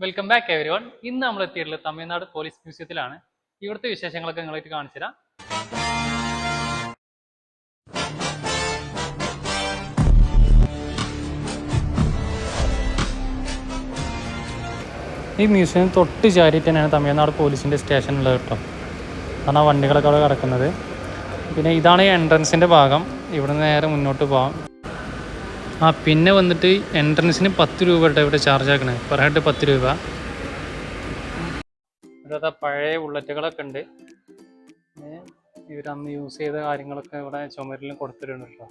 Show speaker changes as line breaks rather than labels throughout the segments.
Welcome back every one ഇന്ന് നമ്മൾ എത്തിയിട്ടുള്ളത് തമിഴ്നാട് പോലീസ് മ്യൂസിയത്തിലാണ് ഇവിടുത്തെ വിശേഷങ്ങളൊക്കെ നിങ്ങളായിട്ട് കാണിച്ചു തരാം. ഈ മ്യൂസിയം തൊട്ട് ചാരിയിട്ട് തന്നെയാണ് തമിഴ്നാട് പോലീസിന്റെ സ്റ്റേഷൻ ഉള്ളത് കേട്ടോ. കാരണം വണ്ടികളൊക്കെ അവിടെ കിടക്കുന്നത്. പിന്നെ ഇതാണ് എൻട്രൻസിന്റെ ഭാഗം. ഇവിടുന്ന് നേരെ മുന്നോട്ട് പോകാം ആ പിന്നെ വന്നിട്ട് എൻട്രൻസിന് പത്ത് രൂപ കേട്ടോ ഇവിടെ ചാർജ് ആക്കണേ. പെർ ഹെഡ് പത്ത് രൂപ. ഇവിടെ പഴയ ബുള്ളറ്റുകളൊക്കെ ഉണ്ട്. ഇവരന്ന് യൂസ് ചെയ്ത കാര്യങ്ങളൊക്കെ ഇവിടെ ചുമരിലും കൊടുത്തിട്ടുണ്ട് കേട്ടോ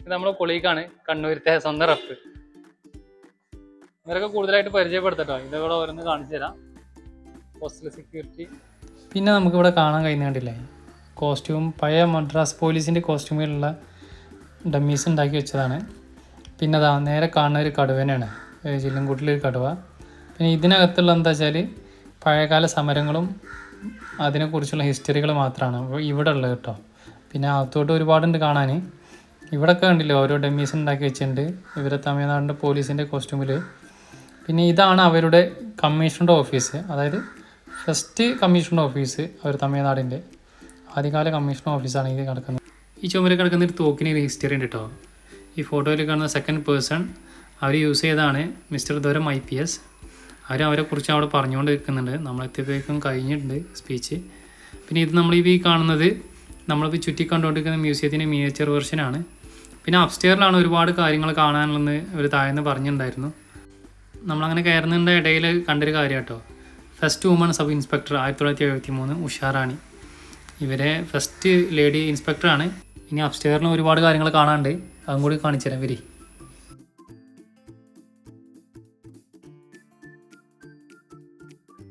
ഇത് നമ്മുടെ കൊളീഗാണ് കണ്ണൂരത്തെ സ്വന്തം റഫ് ഇവരൊക്കെ കൂടുതലായിട്ട് പരിചയപ്പെടുത്തട്ടോ. ഇതിവിടെ ഓരോന്ന് കാണിച്ചു തരാം. ഹോസ്റ്റൽ സെക്യൂരിറ്റി പിന്നെ നമുക്കിവിടെ കാണാൻ കഴിയുന്ന കണ്ടില്ലേ? കോസ്റ്റ്യൂം പഴയ മദ്രാസ് പോലീസിന്റെ കോസ്റ്റ്യൂമിലുള്ള ഡമ്മീസ് ഉണ്ടാക്കി വെച്ചതാണ്. പിന്നെ അതാ നേരെ കാണുന്ന ഒരു കടുവനാണ് ജില്ലംകൂട്ടിലൊരു കടുവ. പിന്നെ ഇതിനകത്തുള്ള എന്താ വെച്ചാൽ പഴയകാല സമരങ്ങളും അതിനെക്കുറിച്ചുള്ള ഹിസ്റ്ററികൾ മാത്രമാണ് ഇവിടെ ഉള്ളത് കേട്ടോ. പിന്നെ അകത്തോട്ട് ഒരുപാടുണ്ട് കാണാൻ ഇവിടെയൊക്കെ കണ്ടില്ലേ ഓരോ ഡമ്മീസ് ഉണ്ടാക്കി വെച്ചിട്ടുണ്ട്. ഇവരെ തമിഴ്നാടിന്റെ പോലീസിന്റെ കോസ്റ്റ്യൂമിൽ പിന്നെ ഇതാണ് അവരുടെ കമ്മീഷണറുടെ ഓഫീസ് അതായത് ഫസ്റ്റ് കമ്മീഷൻ ഓഫീസ് അവർ തമിഴ്നാടിന്റെ ആദ്യകാല കമ്മീഷൻ ഓഫീസാണ് ഇത് കിടക്കുന്നത്. ഈ ചുമരിൽ കിടക്കുന്ന ഒരു തോക്കിന് ഒരു ഹിസ്റ്ററി ഉണ്ട് കേട്ടോ ഈ ഫോട്ടോയിൽ കാണുന്ന സെക്കൻഡ് പേഴ്സൺ അവർ യൂസ് ചെയ്തതാണ് മിസ്റ്റർ ദ്വരം ഐ പി എസ് അവർ അവരെക്കുറിച്ച് അവിടെ പറഞ്ഞുകൊണ്ട് നിൽക്കുന്നുണ്ട്. നമ്മളെത്തിയപ്പോഴേക്കും കഴിഞ്ഞിട്ടുണ്ട് സ്പീച്ച് പിന്നെ ഇത് നമ്മളിപ്പോൾ ഈ കാണുന്നത് നമ്മളിപ്പോൾ ചുറ്റി കണ്ടുകൊണ്ടിരിക്കുന്ന മ്യൂസിയത്തിന്റെ മിനിയേച്ചർ വെർഷനാണ് പിന്നെ അപ്സ്റ്റെയറിലാണ് ഒരുപാട് കാര്യങ്ങൾ കാണാനുള്ളതെന്ന് ഒരു താഴ്ന്ന് പറഞ്ഞിട്ടുണ്ടായിരുന്നു. നമ്മളങ്ങനെ കയറുന്നതിന്റെ ഇടയിൽ കണ്ടൊരു കാര്യം കേട്ടോ ഫസ്റ്റ് വുമൺ സബ് ഇൻസ്പെക്ടർ ആയിരത്തി തൊള്ളായിരത്തി എഴുപത്തി മൂന്ന് ഉഷാറാണി. ഇവരെ ഫസ്റ്റ് ലേഡി ഇൻസ്പെക്ടറാണ് ഇനി അപ്സ്റ്റെയറിൽ ഒരുപാട് കാര്യങ്ങൾ കാണാണ്ട് അതും കൂടി കാണിച്ചു തരാം വരി.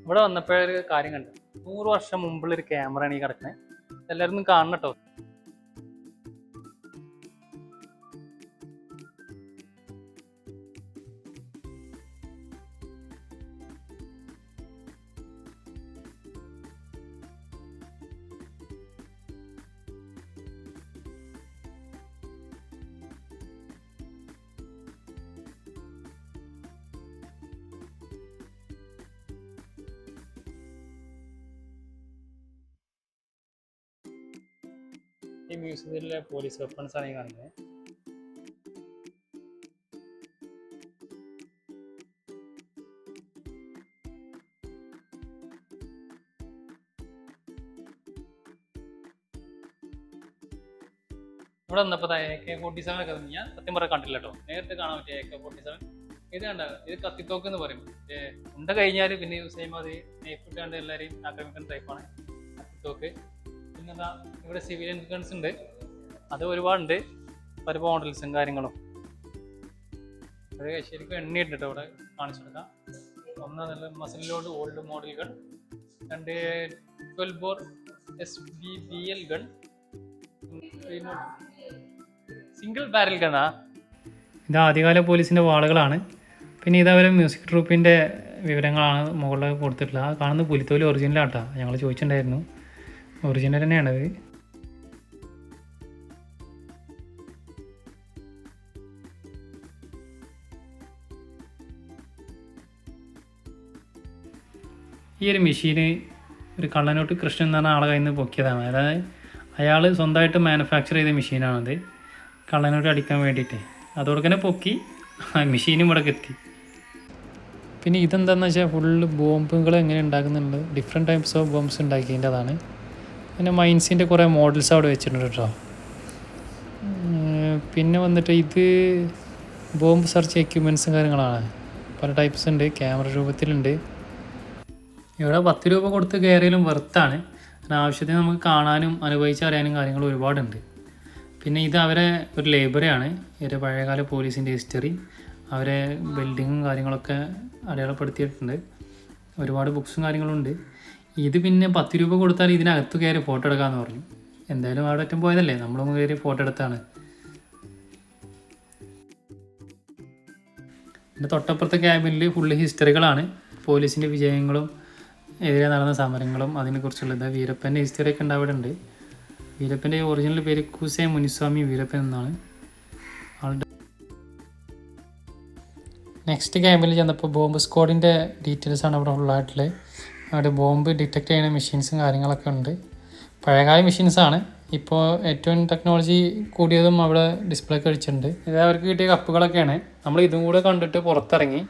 ഇവിടെ വന്നപ്പോഴൊരു കാര്യം കണ്ടു. നൂറ് വർഷം മുമ്പുള്ള ഒരു ക്യാമറയാണ് ഈ കിടക്കുന്നത് എല്ലാവരും കാണണം കേട്ടോ. ഈ മ്യൂസിയത്തിലെ പോലീസ് വെപ്പൺസ് ആണ് ഈ കാണുന്നത്. ഇവിടെ വന്നപ്പോൾ എ കെ ഫോർട്ടി സെവൻ ഒക്കെ ഞാൻ സത്യം പറയാൻ കണ്ടില്ല കേട്ടോ. നേരിട്ട് കാണാൻ പറ്റിയ എ കെ ഫോർട്ടി സെവൻ ഇത് കണ്ട ഇത് കത്തിത്തോക്ക് എന്ന് പറയും. ഉണ്ട കഴിഞ്ഞാൽ പിന്നെ യൂസ് ചെയ്യുമ്പോൾ അത് നൈഫ് ഇട്ടാണ്ട് എല്ലാവരെയും ആക്രമിക്കുന്ന ടൈപ്പാണ് കത്തിത്തോക്ക്. പിന്നെന്താ ഇവിടെ സിവിൽ എൻട്രൻസ് ഉണ്ട്. അത് ഒരുപാടുണ്ട്. പല മോഡൽസും കാര്യങ്ങളും. അത് ശരിക്കും എണ്ണയുണ്ട് കേട്ടോ ഇവിടെ കാണിച്ചു കൊടുക്കാം. ഒന്ന് നല്ല മസിലോട് ഓൾഡ് മോഡൽ ഗൺ രണ്ട് twelve bore S B B L gun single barrel ഗണ്ണാ ഇത് ആദ്യകാല പോലീസിന്റെ വാളുകളാണ്. പിന്നെ ഇത് അവരെ മ്യൂസിക് ട്രൂപ്പിന്റെ വിവരങ്ങളാണ് മുകളിൽ കൊടുത്തിട്ടുള്ളത്. ആ കാണുന്ന പുലിത്തോലി ഒറിജിനലാട്ടാ ഞങ്ങൾ ചോദിച്ചിട്ടുണ്ടായിരുന്നു. ഒറിജിനൽ തന്നെയാണത്. ഈ ഒരു മെഷീന് ഒരു കള്ളനോട്ട് കൃഷ്ണൻ എന്ന് പറഞ്ഞ ആളെ കയ്യിൽ നിന്ന് പൊക്കിയതാണ്. അതായത് അയാൾ സ്വന്തമായിട്ട് മാനുഫാക്ചർ ചെയ്ത മെഷീനാണത് കള്ളനോട്ട് അടിക്കാൻ വേണ്ടിയിട്ട്. അതോടെ തന്നെ പൊക്കി മെഷീനും ഇവിടെ എത്തി പിന്നെ ഇതെന്താണെന്ന് വെച്ചാൽ ഫുള്ള് ബോംബുകൾ എങ്ങനെ ഉണ്ടാക്കുന്നുണ്ട്? ഡിഫറെന്റ് ടൈപ്സ് ഓഫ് ബോംബ്സ് ഉണ്ടാക്കിയതിന്റെതാണ്. പിന്നെ മൈൻസിന്റെ കുറേ മോഡൽസ് അവിടെ വെച്ചിട്ടുണ്ട് കേട്ടോ. പിന്നെ വന്നിട്ട് ഇത് ബോംബ് സെർച്ച് എക്യുപ്മെൻസും കാര്യങ്ങളാണ്. പല ടൈപ്സ് ഉണ്ട് ക്യാമറ രൂപത്തിലുണ്ട്. ഇവിടെ പത്ത് രൂപ കൊടുത്ത് കയറിയാലും വെർത്താണ്. കാരണം ആവശ്യത്തിന് നമുക്ക് കാണാനും അനുഭവിച്ചറിയാനും കാര്യങ്ങൾ ഒരുപാടുണ്ട്. പിന്നെ ഇത് അവരെ ഒരു ലൈബ്രറിയാണ് ഇവരെ പഴയകാല പോലീസിന്റെ ഹിസ്റ്ററി. അവരെ ബിൽഡിങ്ങും കാര്യങ്ങളൊക്കെ അടയാളപ്പെടുത്തിയിട്ടുണ്ട്. ഒരുപാട് ബുക്സും കാര്യങ്ങളും ഉണ്ട് ഇത് പിന്നെ പത്ത് രൂപ കൊടുത്താൽ ഇതിനകത്ത് കയറി ഫോട്ടോ എടുക്കാമെന്ന് പറഞ്ഞു. എന്തായാലും അവിടെ ഒറ്റം പോയതല്ലേ? നമ്മളും കയറി ഫോട്ടോ എടുത്താണ്. എന്റെ തൊട്ടപ്പുറത്തെ ക്യാബിനിൽ ഫുള്ള് ഹിസ്റ്ററികളാണ് പോലീസിന്റെ വിജയങ്ങളും എതിരെ നടന്ന സമരങ്ങളും അതിനെക്കുറിച്ചുള്ള അതിനെക്കുറിച്ചുള്ളത് വീരപ്പന്റെ ഹിസ്റ്ററി ഒക്കെ ഉണ്ട് അവിടെ ഉണ്ട്. വീരപ്പന്റെ ഒറിജിനൽ പേര് കുസേ മുനിസ്വാമി വീരപ്പൻ എന്നാണ്. ആളുടെ നെക്സ്റ്റ് ക്യാമ്പിൽ ചെന്നപ്പോൾ ബോംബ് സ്ക്വാഡിന്റെ ഡീറ്റെയിൽസ് ആണ് അവിടെ ഉള്ളതായിട്ടുള്ളത് അവിടെ ബോംബ് ഡിറ്റക്ട് ചെയ്യുന്ന മെഷീൻസും കാര്യങ്ങളൊക്കെ ഉണ്ട്. പഴയകാല മെഷീൻസാണ്. ഇപ്പോൾ ഏറ്റവും ടെക്നോളജി കൂടിയതും അവിടെ ഡിസ്പ്ലേ ഒക്കെ വെച്ചിട്ടുണ്ട് ഇത് അവർക്ക് കിട്ടിയ കപ്പുകളൊക്കെയാണ്. നമ്മൾ ഇതും കൂടെ കണ്ടിട്ട് പുറത്തിറങ്ങി.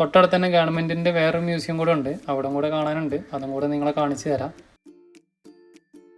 തൊട്ടടുത്ത് തന്നെ ഗവൺമെന്റിന്റെ വേറൊരു മ്യൂസിയം കൂടെ ഉണ്ട്. അവിടെ കൂടെ കാണാനുണ്ട്. അതും കൂടെ നിങ്ങളെ കാണിച്ചു തരാം.